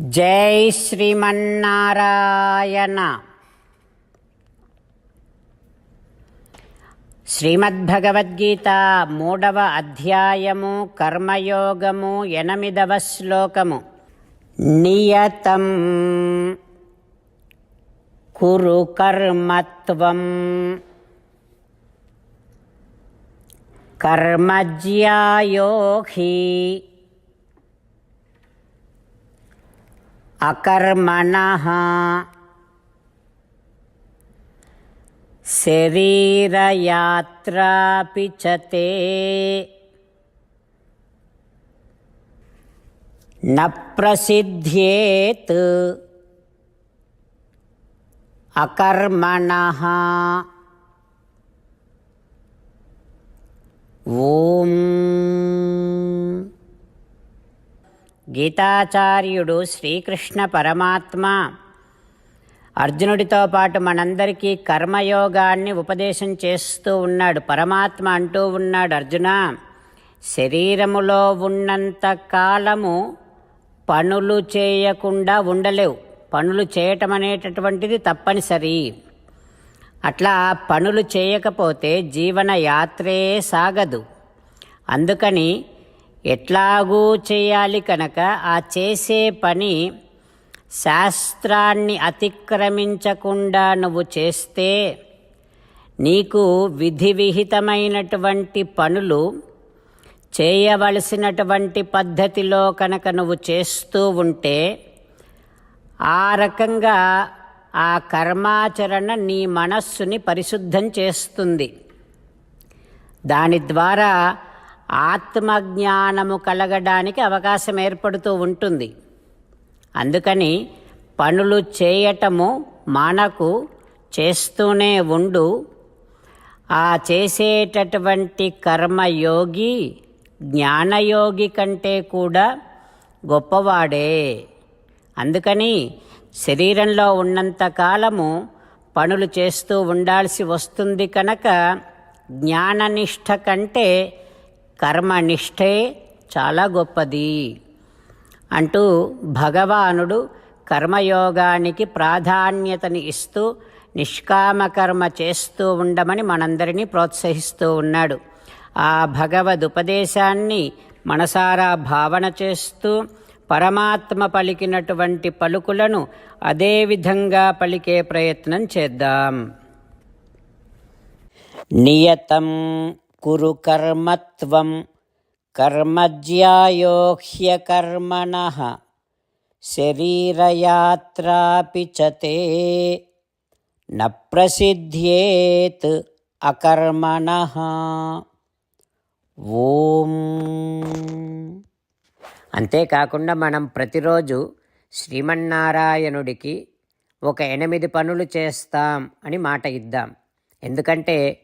జై శ్రీమన్నారాయణ. శ్రీమద్భగవద్గీత మూడవ అధ్యాయము కర్మయోగము ఎనిమిదవ శ్లోకము. నియతం కురు కర్మత్వం. కర్మజ్యాయో అకర్మణ. శరీరయాత్రాపి చ తే. న ప్రసిద్ధ్యేత్. అకర్మణః. ఓం. గీతాచార్యుడు శ్రీకృష్ణ పరమాత్మ. అర్జునుడితో పాటు మనందరికీ కర్మయోగాన్ని ఉపదేశం చేస్తూ ఉన్నాడు. పరమాత్మ అంటూ ఉన్నాడు అర్జున శరీరములో ఉన్నంత కాలము పనులు చేయకుండా ఉండలేవు. పనులు చేయటం అనేటటువంటిది తప్పనిసరి. అట్లా పనులు చేయకపోతే జీవన యాత్రే సాగదు. అందుకని ఎట్లాగూ చేయాలి కనుక ఆ చేసే పని శాస్త్రాన్ని అతిక్రమించకుండా నువ్వు చేస్తే నీకు విధి విహితమైనటువంటి పనులు చేయవలసినటువంటి పద్ధతిలో కనుక నువ్వు చేస్తూ ఉంటే ఆ రకంగా ఆ కర్మాచరణ నీ మనస్సుని పరిశుద్ధం చేస్తుంది. దాని ద్వారా ఆత్మజ్ఞానము కలగడానికి అవకాశం ఏర్పడుతూ ఉంటుంది. అందుకని పనులు చేయటము మనకు చేస్తూనే ఉండు. ఆ చేసేటటువంటి కర్మయోగి జ్ఞానయోగి కంటే కూడా గొప్పవాడే. అందుకని శరీరంలో ఉన్నంత కాలము పనులు చేస్తూ ఉండాల్సి వస్తుంది కనుక జ్ఞాననిష్ట కంటే కర్మనిష్టే చాలా గొప్పది. అంటూ భగవానుడు కర్మయోగానికి ప్రాధాన్యతని ఇస్తూ నిష్కామకర్మ చేస్తూ ఉండమని మనందరినీ ప్రోత్సహిస్తూ ఉన్నాడు. ఆ భగవద్ ఉపదేశాన్ని మనసారా భావన చేస్తూ పరమాత్మ పలికినటువంటి పలుకులను అదే విధంగా పలికే ప్రయత్నం చేద్దాం. నియతం కురు కర్మత్వం కర్మజ్యాయోహ్యకర్మణ శరీరయాత్రాపి చతే న ప్రసిద్ధ్యేత్ అకర్మణ ఓం అంతేకాకుండా మనం ప్రతిరోజు శ్రీమన్నారాయణుడికి ఒక ఎనిమిది పనులు చేస్తాం అని మాట ఇద్దాం. ఎందుకంటే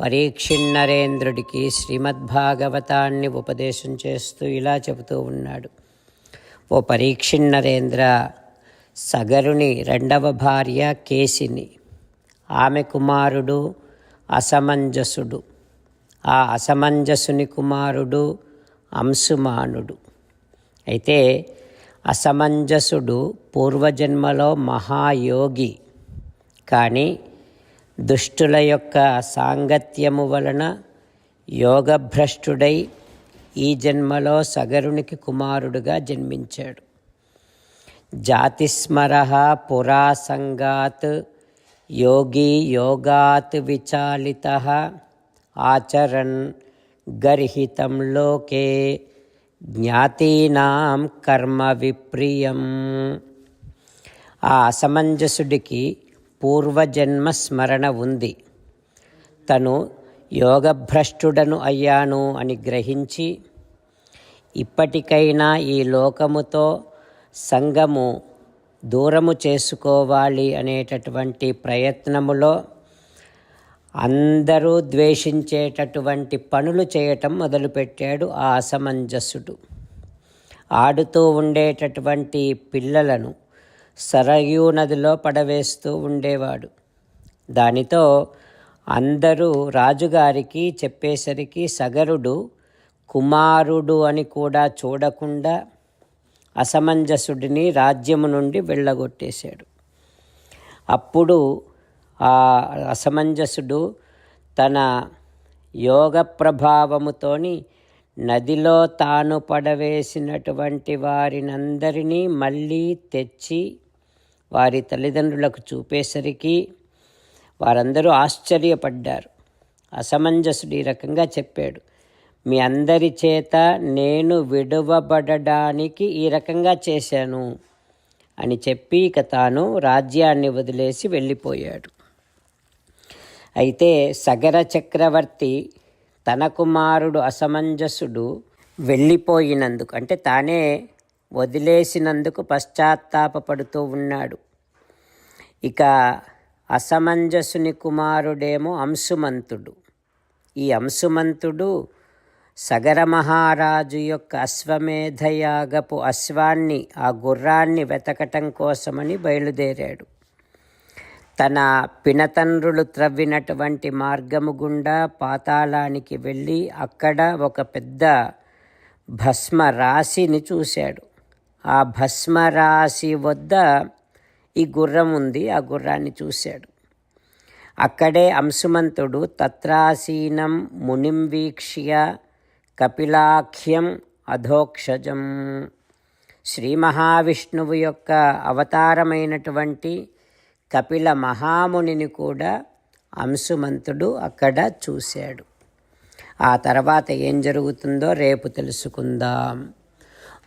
పరీక్షిన్నరేంద్రుడికి శ్రీమద్భాగవతాన్ని ఉపదేశం చేస్తూ ఇలా చెబుతూ ఉన్నాడు. ఓ పరీక్షిన్నరేంద్ర సగరుని రెండవ భార్య కేసిని ఆమె కుమారుడు అసమంజసుడు ఆ అసమంజసుని కుమారుడు అంశుమానుడు. అయితే అసమంజసుడు పూర్వజన్మలో మహాయోగి కానీ దుష్టుల యొక్క సాంగత్యము వలన యోగభ్రష్టుడై ఈ జన్మలో సగరునికి కుమారుడుగా జన్మించాడు. జాతిస్మర పురాసంగాత్ యోగి యోగాత్ విచాలిత ఆచరన్ గర్హితం లోకే జ్ఞాతీనాం కర్మ విప్రియం. ఆ అసమంజసుడికి పూర్వజన్మ స్మరణ ఉంది తను యోగభ్రష్టుడను అయ్యాను అని గ్రహించి ఇప్పటికైనా ఈ లోకముతో సంగము దూరము చేసుకోవాలి అనేటటువంటి ప్రయత్నములో అందరూ ద్వేషించేటటువంటి పనులు చేయటం మొదలుపెట్టాడు ఆ అసమంజసుడు. ఆడుతూ ఉండేటటువంటి పిల్లలను సరయూ నదిలో పడవేస్తూ ఉండేవాడు. దానితో అందరూ రాజుగారికి చెప్పేసరికి సగరుడు కుమారుడు అని కూడా చూడకుండా అసమంజసుడిని రాజ్యము నుండి వెళ్ళగొట్టేశాడు. అప్పుడు ఆ అసమంజసుడు తన యోగ ప్రభావముతోని నదిలో తాను పడవేసినటువంటి వారినందరినీ మళ్ళీ తెచ్చి వారి తల్లిదండ్రులకు చూపేసరికి వారందరూ ఆశ్చర్యపడ్డారు. అసమంజసుడు ఈ రకంగా చెప్పాడు మీ అందరి చేత నేను విడువబడడానికి ఈ రకంగా చేశాను అని చెప్పి ఇక తాను రాజ్యాన్ని వదిలేసి వెళ్ళిపోయాడు. అయితే సగర చక్రవర్తి తన కుమారుడు అసమంజసుడు వెళ్ళిపోయినందుకు అంటే తానే వదిలేసినందుకు పశ్చాత్తాపడుతూ ఉన్నాడు. ఇక అసమంజసుని కుమారుడేమో అంశుమంతుడు. ఈ అంశుమంతుడు సగర మహారాజు యొక్క అశ్వమేధయాగపు అశ్వాన్ని ఆ గుర్రాన్ని వెతకటం కోసమని బయలుదేరాడు. తన పినతండ్రులు త్రవ్వినటువంటి మార్గము గుండా పాతాళానికి వెళ్ళి అక్కడ ఒక పెద్ద భస్మ రాశిని చూశాడు. ఆ భస్మరాశి వద్ద ఈ గుర్రం ఉంది. ఆ గుర్రాన్ని చూశాడు. అక్కడే అంశుమంతుడు తత్రాసీనం మునిం వీక్ష్య కపిలాఖ్యం అధోక్షజం. శ్రీ మహావిష్ణువు యొక్క అవతారమైనటువంటి కపిల మహామునిని కూడా అంశుమంతుడు అక్కడ చూశాడు. ఆ తర్వాత ఏం జరుగుతుందో రేపు తెలుసుకుందాం.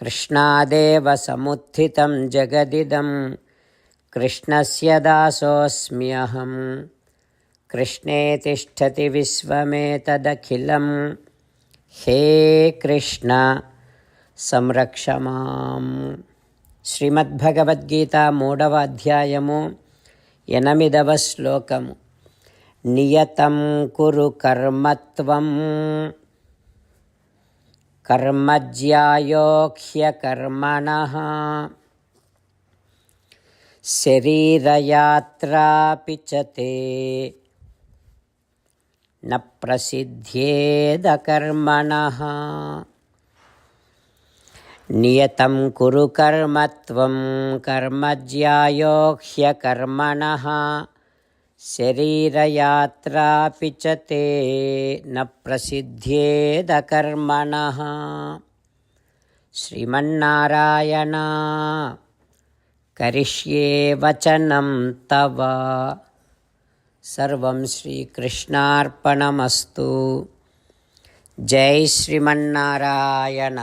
कृष्णादेव समुत्थितं जगदिदं कृष्णस्य दासोऽस्म्यहं कृष्णे तिष्ठति विश्वमेतदखिलं हे कृष्ण సంరక్ష మాం శ్రీమద్భగవద్గీత మూడవ అధ్యాయము ఎనిమిదవ శ్లోకము నియతం కురు కర్మత్వం कर्मज्यायोह्यकर्मणः शरीरयात्रापि च ते। न प्रसिद्ध्येदकर्मणः नियतं कुरु कर्मत्वं कर्मज्यायोह्यकर्मणः शरीरयात्रापि च ते न प्रसिद्ध्येदकर्मणः। श्रीमन्नारायण करिष्ये वचनं तव। सर्वं श्रीकृष्णार्पणमस्तु। जय श्रीमन्नारायण।